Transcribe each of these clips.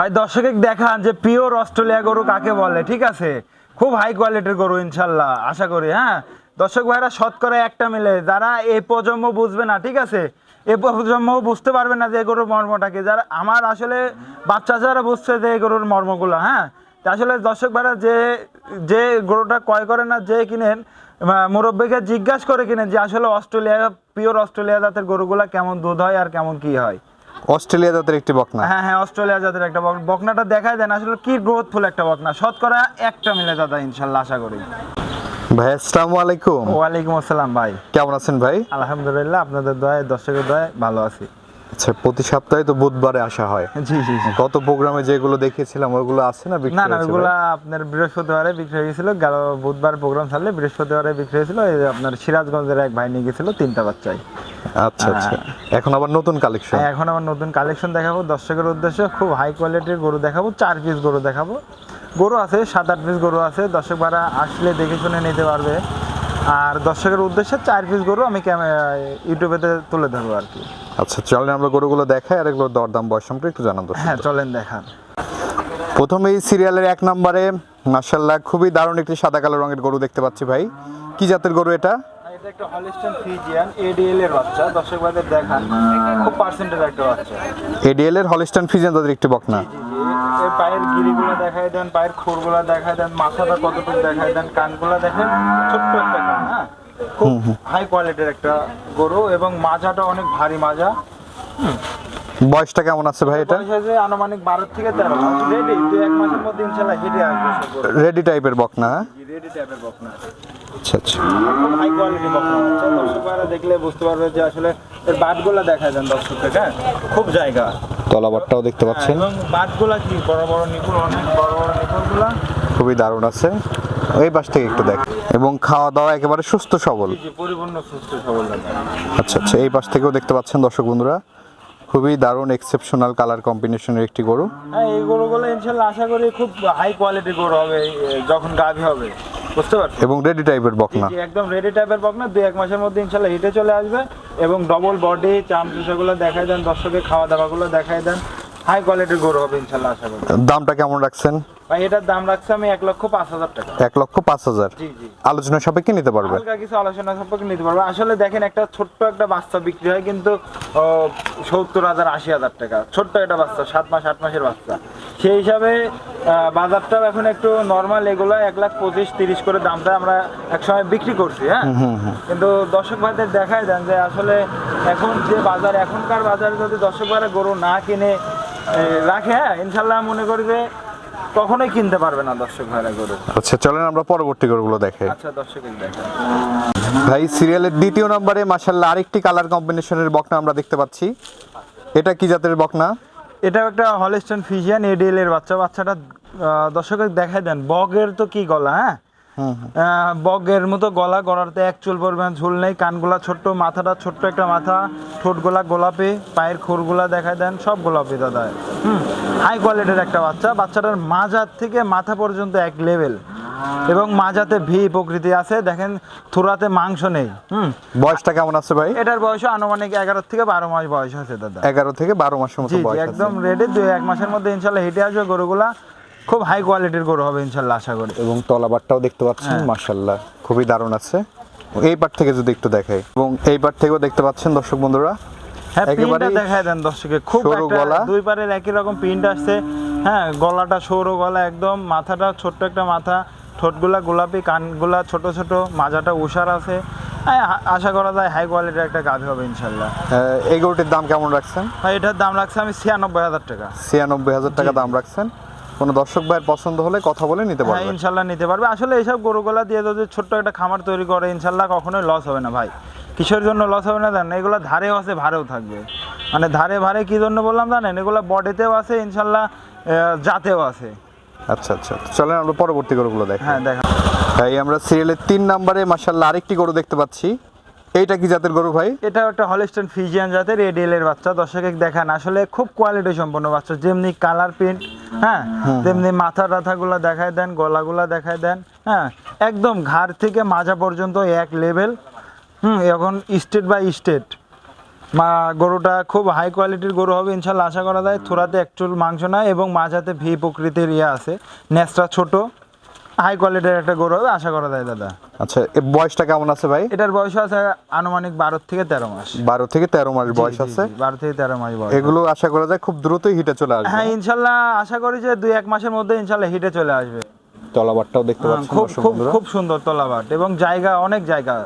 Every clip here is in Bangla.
ভাই দর্শকে দেখান যে পিওর অস্ট্রেলিয়া গরু কাকে বলে, ঠিক আছে? খুব হাই কোয়ালিটির গরু, ইনশাল্লাহ, আশা করি হ্যাঁ? দর্শক ভাইরা, শতকরা একটা মিলে, যারা এ প্রজন্ম বুঝবে না, ঠিক আছে? এ প্রজন্ম বুঝতে পারবে না যে গরুর মর্মটাকে যারা, আমার আসলে বাচ্চা যারা বুঝছে যে এই গরুর মর্মগুলো হ্যাঁ? আসলে দর্শক ভাইরা, যে যে গরুটা ক্রয় করে না, যে কিনেন মুরব্বিকে জিজ্ঞাসা করে কিনেন যে আসলে অস্ট্রেলিয়া, পিওর অস্ট্রেলিয়া জাতের গরুগুলা কেমন দুধ হয় আর কেমন কি হয়। অস্ট্রেলিয়া জাতের একটি বকনা। হ্যাঁ হ্যাঁ অস্ট্রেলিয়া জাতের একটা বক- বকনাটা দেখায় দেন আসলে কি গ্রোথফুল একটা বকনা। শতকরা একটা মিলে দাদা ইনশাল্লাহ আশা করি। ভাই আসসালামু আলাইকুম। ওয়ালাইকুম আসসালাম ভাই। কেমন আছেন ভাই? আলহামদুলিল্লাহ আপনাদের দয়ায় দর্শকের দয়ায় ভালো আছি। আচ্ছা প্রতি সপ্তাহে তো বুধবারে আসা হয়। জি জি গত প্রোগ্রামে যেগুলো দেখিয়েছিলাম ওগুলো আছে না বিক্রি না না? ওইগুলা আপনার বৃহস্পতিবারে বিক্রি হয়ে গেছিল গেল বুধবার প্রোগ্রাম ছাড়লে বৃহস্পতিবারে বিক্রি হয়েছিল। এই আপনার সিরাজগঞ্জের এক ভাই নিয়ে গেছিল তিনটা বাচ্চাই। আচ্ছা আচ্ছা। এখন আবার নতুন কালেকশন হ্যাঁ, এখন আমার নতুন কালেকশন দেখাবো। দর্শকের উদ্দেশ্যে খুব হাই কোয়ালিটির গরু দেখাবো। চার পিস গরু দেখাবো। গরু আছে সাত আট পিস গরু আছে। দর্শক ভাড়া আসলে দেখে শুনে নিতে পারবে। আর দর্শকের উদ্দেশ্যে চার পিস গরু আমি ইউটিউবেতে তুলে ধরবো আর কি। আচ্ছা চলেন আমরা গরুগুলো দেখাই। আর এগুলোর দরদাম বয়স সম্পর্কে একটু জানান হ্যাঁ চলেন দেখান। প্রথমে এই সিরিয়ালের এক নম্বরে মার্শাল্লাহ খুবই দারুণ একটি সাদা কালো রঙের গরু দেখতে পাচ্ছি ভাই। কি জাতের গরু এটা? এটা একটা হলিস্টান ফিজিয়ান এডিএল এর বাচ্চা। দর্শক ভাইদের দেখান খুব পার্সেন্টের একটা বাচ্চা। এডিএল এর হলিস্টান ফিজেন তাদের একটি জি এর পায়ের গিরিগুলো দেখায় দেন পায়ের খুরগুলো দেখায় দেন মাথাটা কতটুকু দেখায় দেন কানগুলো দেখেন ছোট্ট একটা কান হ্যাঁ? খুব হাই কোয়ালিটির একটা গরু এবং মাজাটা অনেক ভারী মাজা। বয়সটা কেমন আছে ভাই এটা? আনুমানিক বারো থেকে তেরো রেডি দু এক মাসের মধ্যে ইনশাল্লাহ হেঁটে আসবে রেডি টাইপের বকনা হ্যাঁ? রেডি টাইপের বকনা আচ্ছা আচ্ছা। হাই কোয়ালিটি বকনা হচ্ছে দর্শক দেখলে বুঝতে পারবে যে আসলে এর বাটগুলো দর্শককে হ্যাঁ? খুব জায়গা। তলাবারটাও দেখতে হ্যাঁ, পাচ্ছেন। এবং বাটগুলা কি? বড় বড় অনেক বড় বড় খুবই দারুণ আছে। এই পাশ থেকে একটু দেখ। এবং খাওয়া দাওয়া একেবারে সুস্থ সবল। পরিপূর্ণ সুস্থ সবল আচ্ছা আচ্ছা এই পাশ থেকেও দেখতে পাচ্ছেন দর্শক বন্ধুরা। খুবই দারুণ এক্সেপশনাল কালার কম্বিনেশনের একটি গরু। হ্যাঁ এই গরুগুলো ইনশাল্লাহ আশা করি খুব হাই কোয়ালিটির গরু হবে যখন গাভী হবে। বুঝতে পারছ? এবং রেডি টাইপের বকনা। একদম রেডি টাইপের বক না দুই এক মাসের মধ্যে ইনশাল্লাহ হিটে চলে আসবে এবং ডবল বডি চাম চুষাগুলো দেখাই দেন দর্শকের খাওয়া দাওয়াগুলো দেখাই দেন। হাই কোয়ালিটির গরু হবে ইনশাল্লাহ আশা করি। দামটা কেমন রাখছেন? ভাই এটার দাম রাখছে আমি এক লক্ষ পাঁচ হাজার টাকা। এক লক্ষ পাঁচ হাজার। জি জি। আলোচনা সাপেক্ষে নিতে পারবেন হালকা কিছু আলোচনা সম্পর্কে নিতে পারব। আসলে দেখেন একটা ছোট্ট একটা বাচ্চা বিক্রি হয় কিন্তু সত্তর হাজার আশি হাজার টাকা। ছোট্ট একটা বাচ্চা সাত মাস আট মাসের বাচ্চা। সেই হিসাবে বাজারটাও এখন একটু নর্মাল এগুলো এক লাখ পঁচিশ তিরিশ করে দামটা আমরা একসময় বিক্রি করছি হ্যাঁ? কিন্তু দর্শক ভাইদের দেখায় দেন যে আসলে এখন যে বাজার এখনকার বাজারে যদি দর্শক ভাইরা গরু না কিনে রাখে হ্যাঁ? ইনশাল্লাহ মনে করি যে কখনোই কিনতে পারবে না দর্শক ভাইরা গরু। আচ্ছা চলেন আমরা পরবর্তী গরুগুলো দেখে আচ্ছা দর্শকের দেখা ভাই সিরিয়ালের দ্বিতীয় নম্বরে মাসাল্লাহ আরেকটি কালার কম্বিনেশনের বকনা আমরা দেখতে পাচ্ছি। এটা কি জাতের বকনা? এটাও একটা হলিস্টন ফিজিয়ান এডিএল এর বাচ্চা। বাচ্চাটা দর্শকের দেখাই দেন। বগের তো কি গলা হ্যাঁ? বগের মতো গলা গলাতে এক চুল পরিমাণ ঝুল নেই। কানগুলা ছোট্ট মাথাটা ছোট্ট একটা মাথা। ঠোঁটগুলা গোলাপি পায়ের খুরগুলা দেখাই দেন। সব গোলাপি দাদা। হুম? হাই কোয়ালিটির একটা বাচ্চা। বাচ্চাটার মাজার থেকে মাথা পর্যন্ত এক লেভেল এবং মাজাতে ভি প্রকৃতি আছে। দেখেন থুরাতে মাংস নেই। হুম? বয়সটা কেমন আছে ভাই? এটার বয়স আনুমানিক এগারো থেকে বারো মাস বয়স আছে দাদা। এগারো থেকে বারো মাসের মতো বয়স একদম রেডি দুই এক মাসের মধ্যে ইনশাল্লাহ হেঁটে আসবে গরুগুলা। খুব হাই কোয়ালিটির গরু হবে ইনশাল্লাহ আশা করি। এবং তলাবারটাও দেখতে পাচ্ছেন হ্যাঁ। মার্শাল্লাহ খুবই দারুণ আছে। এই পার থেকে যদি একটু দেখাই। এবং এই পার থেকেও দেখতে পাচ্ছেন দর্শক বন্ধুরা হ্যাঁ প্রিন্টটা দেখায় দেন দর্শকে। খুব একটা। দুই পারের একই রকম প্রিন্ট আসছে। হ্যাঁ গলাটা সরু গলা একদম। মাথাটা ছোট্ট একটা মাথা। ঠোঁটগুলা গোলাপি কানগুলা ছোট ছোট। মাজাটা উষার আছে। হ্যাঁ আশা করা যায় হাই কোয়ালিটির একটা গাভি হবে ইনশাল্লাহ এই গরুটির দাম কেমন রাখছেন? ভাই এটার দাম রাখছে আমি ছিয়ানব্বই হাজার টাকা। ছিয়ানব্বই হাজার টাকা দাম রাখছেন। কোনো দর্শক ভাইয়ের পছন্দ হলে কথা বলে নিতে হ্যাঁ পারবেন ইনশাল্লাহ নিতে পারবে। আসলে এইসব গরুগুলা দিয়ে যদি ছোট্ট একটা খামার তৈরি করে ইনশাল্লাহ কখনোই লস হবে না ভাই। কিসের জন্য লস হবে না জানেন? এগুলো ধারেও আছে ভারেও থাকবে। মানে ধারে ভারে কি জন্য বললাম জানেন? এগুলো বডিতেও আছে ইনশাল্লাহ জাতেও আছে। আচ্ছা আচ্ছা চলেন আমরা পরবর্তী গরুগুলো দেখ। হ্যাঁ দেখা ভাই আমরা সিরিয়ালের তিন নম্বরে মাসাল্লাহ আরেকটি গরু দেখতে পাচ্ছি। এইটা কি জাতের গরু ভাই? এটা একটা হলিস্টন ফিজিয়ান জাতের এডিএল এর বাচ্চা। দর্শকে দেখান। আসলে খুব কোয়ালিটি সম্পন্ন বাচ্চা। যেমনি কালার প্রিন্ট হ্যাঁ? তেমনি মাথা টাথাগুলো দেখায় দেন গলাগুলা দেখায় দেন হ্যাঁ? একদম ঘাড় থেকে মাজা পর্যন্ত এক লেভেল হুম এখন স্টেট বাই স্টেট মা গরুটা খুব হাই কোয়ালিটির গরু হবে ইনশাল্লাহ আশা করা যায়। থোড়াতে একটু মাংস নাই এবং মাঝাতে ভি প্রকৃতির ইয়ে আছে। নেসটা ছোট হাই কোয়ালিটির একটা গরু হবে আশা করা যায় দাদা। আচ্ছা এ বয়সটা কেমন আছে ভাই? এটার বয়স আছে আনুমানিক বারো থেকে তেরো মাস। বারো থেকে তেরো মাস বয়স আছে? বারো থেকে তেরো মাস বয়স। এগুলো আশা করা যায় খুব দ্রুতই হিটে চলে আসবে। হ্যাঁ ইনশাল্লাহ আশা করি যে দুই এক মাসের মধ্যে ইনশাল্লাহ হিটে চলে আসবে। তলাবারটাও দেখতে হ্যাঁ, পাচ্ছেন খুব খুব খুব সুন্দর তলাবাট এবং জায়গা অনেক জায়গা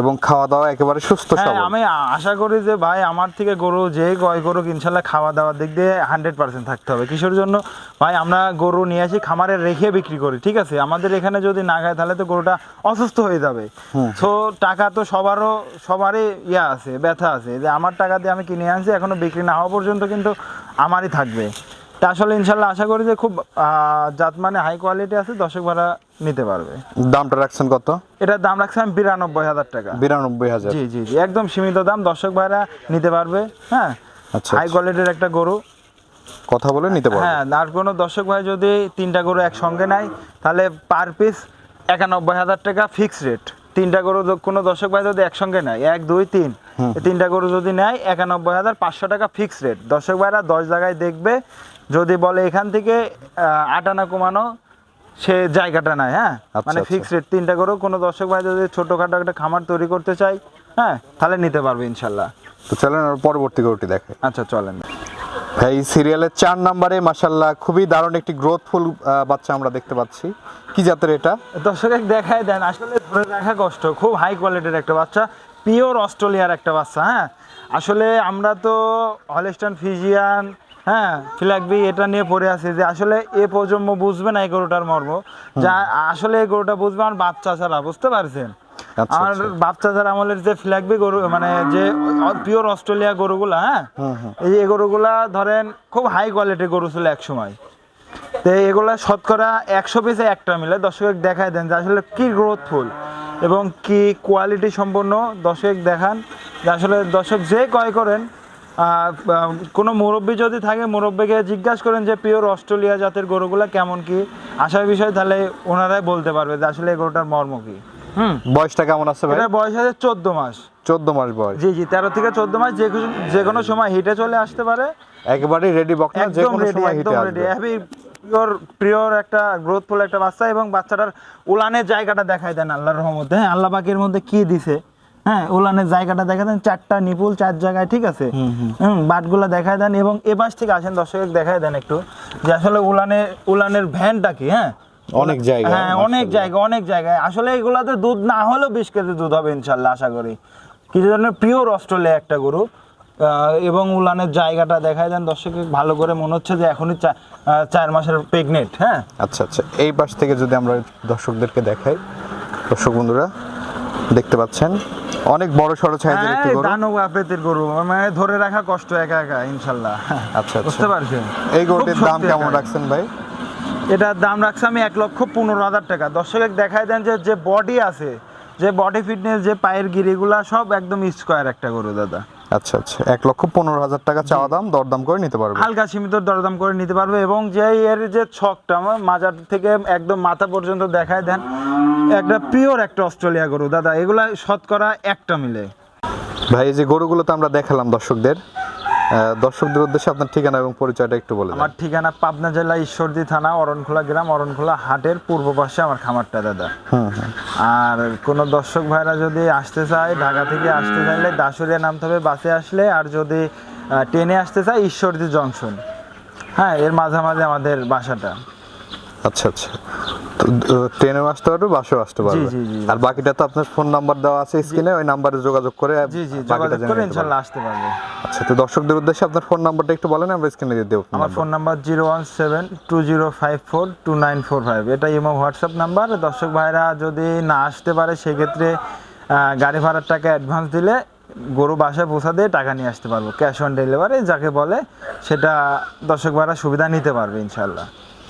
এবং খাওয়া দাওয়া একেবারে সুস্থ হ্যাঁ সবল। আমি আশা করি যে ভাই আমার থেকে গরু যে গয় গরু ইনশাল্লাহ খাওয়া দাওয়ার দিক দিয়ে হান্ড্রেড পার্সেন্ট থাকতে হবে। কিসের জন্য ভাই আমরা গরু নিয়ে আসি খামারে রেখে বিক্রি করি ঠিক আছে? আমাদের এখানে যদি না খায় তাহলে তো গরুটা অসুস্থ হয়ে যাবে। তো টাকা তো সবারও সবারই ইয়া আছে ব্যথা আছে। যে আমার টাকা দিয়ে আমি কিনে আনছি এখনও বিক্রি না হওয়া পর্যন্ত কিন্তু আমারই থাকবে। তা আসলে ইনশাল্লাহ আশা করি যে খুব জাত মানে হাই কোয়ালিটি আছে দর্শক ভাড়া নিতে পারবে। দামটা রাখছেন কত? এটার দাম রাখছিলাম বিরানব্বই হাজার টাকা। বিরানব্বই হাজার। জি জি জি একদম সীমিত দাম দর্শক ভাইরা নিতে পারবে হ্যাঁ? আচ্ছা হাই কোয়ালিটির একটা গরু। কথা বলে নিতে পারবে। হ্যাঁ আর কোনো দর্শক ভাই যদি তিনটা গরু একসঙ্গে নেয় তাহলে পার পিস একানব্বই হাজার টাকা ফিক্স রেট তিনটা গরু কোনো দর্শক ভাই যদি একসঙ্গে নেয় এক দুই তিন তিনটা গরু যদি নেয় একানব্বই হাজার পাঁচশো টাকা ফিক্স রেট দর্শক ভাইরা দশ জায়গায় দেখবে যদি বলে এখান থেকে আটানা কমানো সে জায়গাটা নাই হ্যাঁ? আচ্ছা, মানে আচ্ছা। ফিক্স রেট তিনটা গরু কোনো দর্শক ভাই যদি ছোটোখাটো একটা খামার তৈরি করতে চাই হ্যাঁ তাহলে নিতে পারবে ইনশাল্লাহ। তো চলেন আর পরবর্তী গরুটি দেখে আচ্ছা চলেন। ভাই সিরিয়ালের চার নম্বরে মাসাল্লাহ খুবই দারুণ একটি গ্রোথফুল বাচ্চা আমরা দেখতে পাচ্ছি। কি জাতের এটা? দর্শক দেখায় দেন আসলে ধরে রাখা কষ্ট খুব হাই কোয়ালিটির একটা বাচ্চা পিওর অস্ট্রেলিয়ার একটা বাচ্চা হ্যাঁ? আসলে আমরা তো হলিস্টান ফিজিয়ান হ্যাঁ ফিলাকবি এটা নিয়ে পড়ে আছি যে আসলে এ প্রজন্ম বুঝবে না এই গরুটার মর্ম। যা আসলে এই গরুটা বুঝবে আমার বাচ্চা ছাড়া বুঝতে পারছেন? আচ্ছা, আমার আচ্ছা। বাচ্চা ছাড়া আমলের যে ফ্ল্যাগবি গরু মানে যে পিওর অস্ট্রেলিয়া গরুগুলা হ্যাঁ? এই এই গরুগুলা ধরেন খুব হাই কোয়ালিটির গরু ছিল এক সময় তো এগুলা শতকরা একশো পিসে একটা মিলে দর্শক দেখায় দেন যে আসলে কি গ্রোথফুল এবং কি কোয়ালিটি সম্পন্ন। দর্শক দেখান যে আসলে দর্শক যে ক্রয় করেন কোনো মুরব্বী যদি থাকে মুরব্বীকে জিজ্ঞাসা করেন যে পিওর অস্ট্রেলিয়া জাতের গরুগুলা কেমন কি? আসার বিষয় তাহলে ওনারাই বলতে পারবে যে আসলে এই গরুটার মর্ম কি? হুম। বয়সটা কেমন আছে ভাই? বয়স আছে চোদ্দ মাস। চোদ্দ মাস বয়স। জি জি তেরো থেকে চোদ্দ মাস যে যে কোনো সময় হিটে চলে আসতে পারে। একেবারে রেডি বক না যে কোনো সময় হিটে আসবে। হ্যাভি পিওর পিওর একটা গ্রোথফুল একটা বাচ্চা এবং বাচ্চাটার উলানের জায়গাটা দেখাই দেন আল্লাহর রহমতে। হ্যাঁ আল্লাহ পাকের মধ্যে কি দিছে? হ্যাঁ উলানের জায়গাটা দেখা দেন চারটা নিপুল চার জায়গায় ঠিক আছে? হুম বাটগুলো দেখায় দেন এবং এ পাশ থেকে আসেন দর্শক দেখায় দেন একটু যে আসলে উলানের উলানের ভ্যানটা কি হ্যাঁ? অনেক জায়গা হ্যাঁ অনেক জায়গা অনেক জায়গায়। আসলে এগুলাতে দুধ না হলেও বিশ কেজি দুধ হবে ইনশাল্লাহ আশা করি। কিছু ধরনের পিওর অস্ট্রেলিয়া একটা গরু এবং উলানের জায়গাটা দেখায় দেন দর্শক ভালো করে মনে হচ্ছে যে এখনই চার মাসের প্রেগনেন্ট হ্যাঁ? আচ্ছা আচ্ছা। এই পাশ থেকে যদি আমরা দর্শকদেরকে দেখাই দর্শক বন্ধুরা দেখতে পাচ্ছেন অনেক বড় সড়ো সাইজের একটি হ্যাঁ, গরু। দানব আকৃতির গরু। মানে ধরে রাখা কষ্ট একা একা ইনশাল্লাহ। আচ্ছা বুঝতে আচ্ছা পারছেন? এই গরুটির দাম কেমন রাখছেন ভাই? এটার দাম রাখছে আমি এক লক্ষ পনেরো হাজার টাকা। দর্শক দেখায় দেন যে যে বডি আছে যে বডি ফিটনেস যে পায়ের গিরিগুলা সব একদম স্কোয়ার একটা গরু দাদা। আচ্ছা আচ্ছা। এক লক্ষ পনেরো হাজার টাকা চাওয়া দাম দরদাম করে নিতে পারবে। হালকা সীমিত দরদাম করে নিতে পারবে এবং যে এর যে ছকটা আমার মাজার থেকে একদম মাথা পর্যন্ত দেখায় দেন একটা পিওর একটা অস্ট্রেলিয়া গরু। দাদা এগুলা শতকরা একটা মিলে। ভাই এই যে গরুগুলো তো আমরা দেখালাম দর্শকদের। দর্শকদের উদ্দেশ্যে আপনার ঠিকানা এবং পরিচয়টা একটু বলে আমার ঠিকানা পাবনা জেলা ঈশ্বরদী থানা অরণখোলা গ্রাম অরণখোলা হাটের পূর্ব পাশে আমার খামারটা দাদা। হুম হুম আর কোনো দর্শক ভাইরা যদি আসতে চায় ঢাকা থেকে আসতে চাইলে দাসুরিয়া নামতে হবে বাসে আসলে। আর যদি ট্রেনে আসতে চায় ঈশ্বরদী জংশন। হ্যাঁ এর মাঝামাঝি আমাদের বাসাটা। আচ্ছা আচ্ছা। ট্রেনেও আসতে পারবে বাসেও আসতে পারবে। আর বাকিটা তো আপনার ফোন নাম্বার দেওয়া আছে স্ক্রিনে ওই নাম্বারে যোগাযোগ করে বাকিটা জেনে পারবে। আসতে পারবে। আচ্ছা তো দর্শকদের উদ্দেশ্যে আপনার ফোন নাম্বারটা একটু বলেন আমরা স্ক্রিনে দিয়ে দেবো আমার phone number zero one seven two zero five four two nine four five এটা ইমো হোয়াটসঅ্যাপ নাম্বার দর্শক ভাইরা যদি না আসতে পারে সেক্ষেত্রে গাড়ি ভাড়ার টাকা অ্যাডভান্স দিলে গরু বাসায় পৌঁছা দিয়ে টাকা নিয়ে আসতে পারব। ক্যাশ অন ডেলিভারি যাকে বলে সেটা দর্শক ভাইরা সুবিধা নিতে পারবে ইনশাল্লাহ।